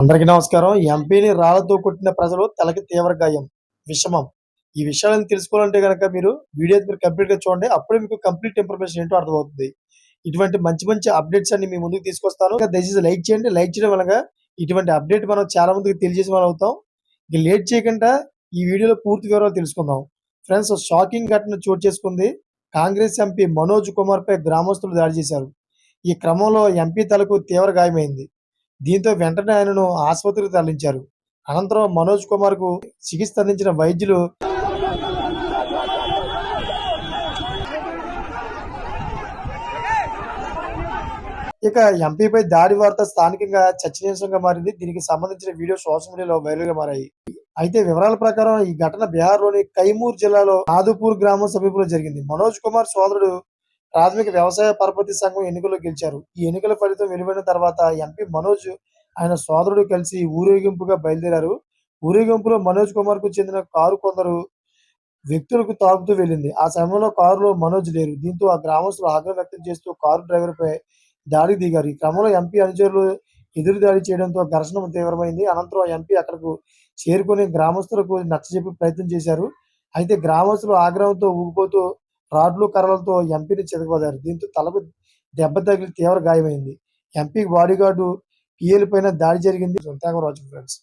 అందరికీ నమస్కారం. ఎంపీని రాళ్ళతో కొట్టిన ప్రజలు తలకి తీవ్ర గాయం విషమం. ఈ విషయాలను తెలుసుకోవాలంటే కనుక మీరు వీడియో మీరు కంప్లీట్గా చూడండి. అప్పుడే మీకు కంప్లీట్ ఇన్ఫర్మేషన్ ఏంటో అర్థమవుతుంది. ఇటువంటి మంచి మంచి అప్డేట్స్ అన్ని మీ ముందుకు తీసుకొస్తాను. దయచేసి లైక్ చేయండి. లైక్ చేయడం వల్ల ఇటువంటి అప్డేట్ మనం చాలా మందికి తెలియజేసి మనం అవుతాం. ఇక లేట్ చేయకుండా ఈ వీడియోలో పూర్తి వివరాలు తెలుసుకుందాం. ఫ్రెండ్స్ షాకింగ్ ఘటన చోటు చేసుకుంది. కాంగ్రెస్ ఎంపీ మనోజ్ కుమార్ పై గ్రామస్తులు దాడి చేశారు. ఈ క్రమంలో ఎంపీ తలకు తీవ్ర గాయమైంది. దీంతో వెంటనే ఆయనను ఆసుపత్రికి తరలించారు. అనంతరం మనోజ్ కుమార్కు చికిత్స అందించిన వైద్యులు ఇక ఎంపీపై దాడి వార్త స్థానికంగా చర్చనీయాంశంగా మారింది. దీనికి సంబంధించిన వీడియో సోషల్ మీడియాలో వైరల్గా మారాయి. అయితే వివరాల ప్రకారం ఈ ఘటన బీహార్లోని కైమూర్ జిల్లాలో నాదుపూర్ గ్రామం సమీపంలో జరిగింది. మనోజ్ కుమార్ సోదరుడు ప్రాథమిక వ్యవసాయ పరపతి సంఘం ఎన్నికల్లో గెలిచారు. ఈ ఎన్నికల ఫలితం వెలువడిన తర్వాత ఎంపీ మనోజ్ ఆయన సోదరుడు కలిసి ఊరేగింపుగా బయలుదేరారు. ఊరేగింపులో మనోజ్ కుమార్కు చెందిన కారు కొందరు వ్యక్తులకు తాగుతూ వెళ్ళింది. ఆ సమయంలో కారులో మనోజ్ లేరు. దీంతో ఆ గ్రామస్తులు ఆగ్రహం వ్యక్తం చేస్తూ కారు డ్రైవర్ పై దాడి దిగారు. ఈ క్రమంలో ఎంపీ అనుచరులు ఎదురు దాడి చేయడంతో ఘర్షణ తీవ్రమైంది. అనంతరం ఎంపీ అక్కడకు చేరుకుని గ్రామస్తులకు నచ్చజెప్పి ప్రయత్నం చేశారు. అయితే గ్రామస్తులు ఆగ్రహంతో ఊగిపోతూ రాడ్లు కర్రలతో ఎంపీని చెదగబోదారు దీంతో తలకు దెబ్బ తగిలి తీవ్ర గాయమైంది. ఎంపీ బాడీగార్డు పిఎల్ పైన దాడి జరిగింది. ఫ్రెండ్స్.